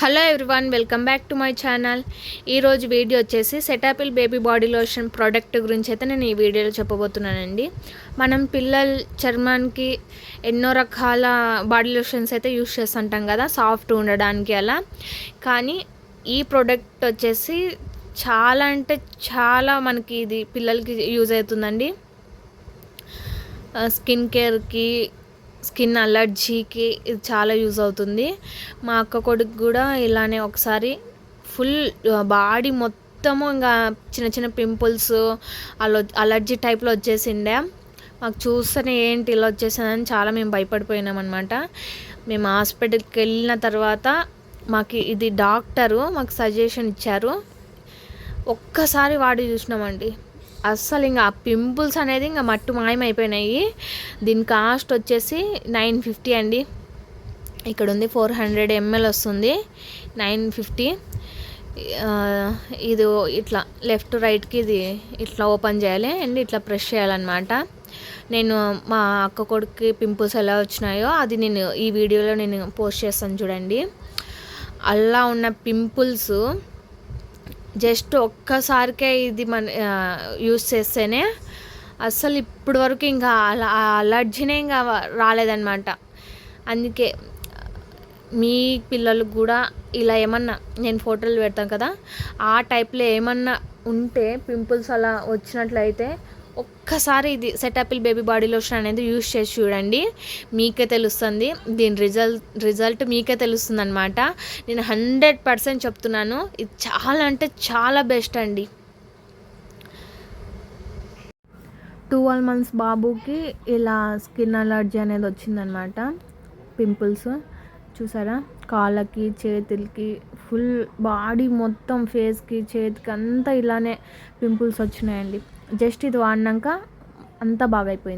Hello everyone welcome back to my channel ఈరోజు video వచ్చేసి Cetaphil baby body lotion product గురించి అయితే నేను ఈ వీడియోలో చెప్పబోతున్నానండి. మనం పిల్లల చర్మానికి ఎన్నో రకాల బాడీ లోషన్స్ అయితే యూస్ చేస్తుంటాం కదా సాఫ్ట్ ఉండడానికి అలా. కానీ ఈ ప్రోడక్ట్ వచ్చేసి చాలా అంటే చాలా మనకి ఇది పిల్లలకి యూజ్ అవుతుందండి. స్కిన్ కేర్కి స్కిన్ అలర్జీకి ఇది చాలా యూజ్ అవుతుంది. మా అక్క కొడుకు కూడా ఇలానే ఒకసారి ఫుల్ బాడీ మొత్తము ఇంకా చిన్న చిన్న పింపుల్స్ అలా అలర్జీ టైప్లో వచ్చేసిండే. మాకు చూస్తేనే ఏంటి ఇలా వచ్చేసిందని చాలా మేము భయపడిపోయినాం అనమాట మేము హాస్పిటల్కి వెళ్ళిన తర్వాత మాకు ఇది డాక్టరు మాకు సజెషన్ ఇచ్చారు. ఒక్కసారి వాడి చూసినామండి. అస్సలు ఇంకా ఆ పింపుల్స్ అనేది ఇంకా మట్టు మాయమైపోయినాయి. దీని కాస్ట్ వచ్చేసి నైన్ ఫిఫ్టీ అండి. ఇక్కడ ఉంది ఫోర్ హండ్రెడ్ ఎంఎల్ వస్తుంది. Nine fifty. ఇది ఇట్లా లెఫ్ట్ రైట్కి ఇది ఇట్లా ఓపెన్ చేయాలి అండ్ ఇట్లా ప్రెస్ చేయాలన్నమాట. నేను మా అక్క కొడుకు పింపుల్స్ ఎలా వచ్చినాయో అది నేను ఈ వీడియోలో నేను పోస్ట్ చేస్తాను చూడండి. అలా ఉన్న పింపుల్స్ జస్ట్ ఒక్కసారికే ఇది మన యూస్ చేస్తేనే అస్సలు ఇప్పటి వరకు ఇంకా అలా అలర్జీనే ఇంకా రాలేదన్నమాట. అందుకే మీ పిల్లలకు కూడా ఇలా ఏమన్నా నేను ఫోటోలు పెడతాను కదా ఆ టైప్లో ఏమన్నా ఉంటే పింపుల్స్ అలా వచ్చినట్లయితే ఒక్కసారి ఇది సెటాపిల్ బేబీ బాడీ లోషన్ అనేది యూస్ చేసి చూడండి. మీకే తెలుస్తుంది. దీని రిజల్ట్ రిజల్ట్ మీకే తెలుస్తుంది అనమాట నేను హండ్రెడ్ పర్సెంట్ చెప్తున్నాను. ఇది చాలా అంటే చాలా బెస్ట్ అండి. ట్వెల్వ్ మంత్స్ బాబుకి ఇలా స్కిన్ అలర్జీ అనేది వచ్చిందనమాట పింపుల్స్ చూసారా? కాళ్ళకి చేతులకి ఫుల్ బాడీ మొత్తం ఫేస్కి చేతికి అంతా ఇలానే పింపుల్స్ వచ్చినాయండి. జస్ట్ ఇది వాడినాక అంతా బాగైపోయింది.